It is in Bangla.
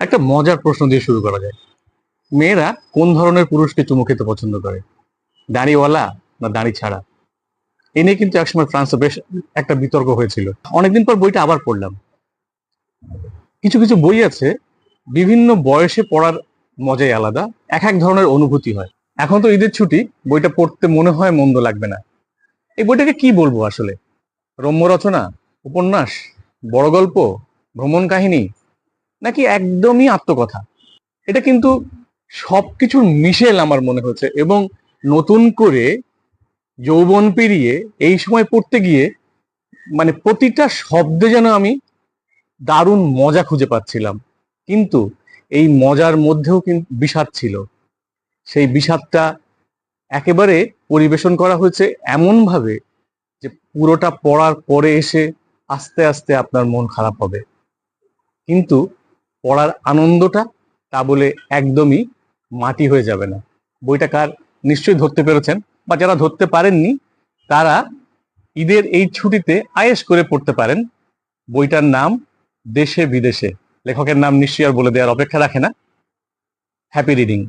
একটা মজার প্রশ্ন দিয়ে শুরু করা যায়। মেয়েরা কোন ধরনের পুরুষকে চুমু খেতে পছন্দ করে? দাড়িওয়ালা না দাড়ি ছাড়া? এ নিয়ে কিন্তু একসময় ফ্রান্সে বেশ একটা বিতর্ক হয়েছিল। অনেকদিন পর বইটা আবার পড়লাম। কিছু কিছু বই আছে, বিভিন্ন বয়সে পড়ার মজাই আলাদা, এক এক ধরনের অনুভূতি হয়। এখন তো ঈদের ছুটি, বইটা পড়তে মনে হয় মন্দ লাগবে না। এই বইটাকে কি বলব আসলে? রম্য রচনা, উপন্যাস, বড় গল্প, ভ্রমণ কাহিনী নাকি একদমই আত্মকথা? এটা কিন্তু সবকিছুর মিশেল আমার মনে হচ্ছে এবং নতুন করে যৌবন পেরিয়ে এই সময় পড়তে গিয়ে মানে প্রতিটা শব্দে যেন আমি দারুণ মজা খুঁজে পাচ্ছিলাম। কিন্তু এই মজার মধ্যেও কিন্তু বিষাদ ছিল। সেই বিষাদটা একেবারে পরিবেশন করা হয়েছে এমন ভাবে যে পুরোটা পড়ার পরে এসে আস্তে আস্তে আপনার মন খারাপ হবে। কিন্তু পড়ার আনন্দটা তা বলে একদমই মাটি হয়ে যাবে না। বইটা কার? নিশ্চয়ই ধরতে পেরেছেন বা যারা ধরতে পারেননি, তারা ঈদের এই ছুটিতে আয়েস করে পড়তে পারেন। বইটার নাম দেশে বিদেশে। লেখকের নাম নিশ্চয়ই আর বলে দেওয়ার অপেক্ষা রাখে না। Happy reading